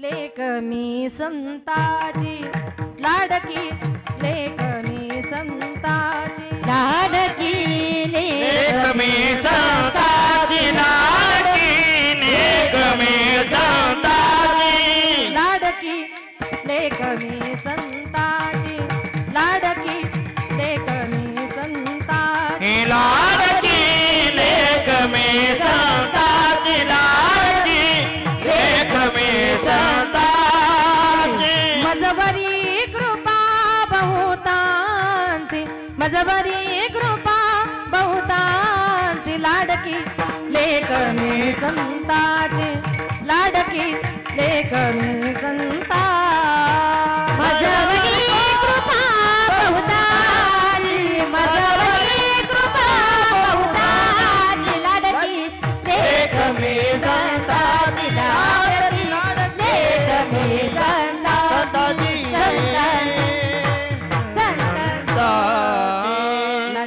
लेक मी संताची लाडकी लेक मी संताची लाडकी एक मी संताची लाडकी एक मी संताची लाडकी लेक मी संताची मजबरी कृपा बहुतांची लाडकी लेखनी संताची. लाडकी लेखनी संता.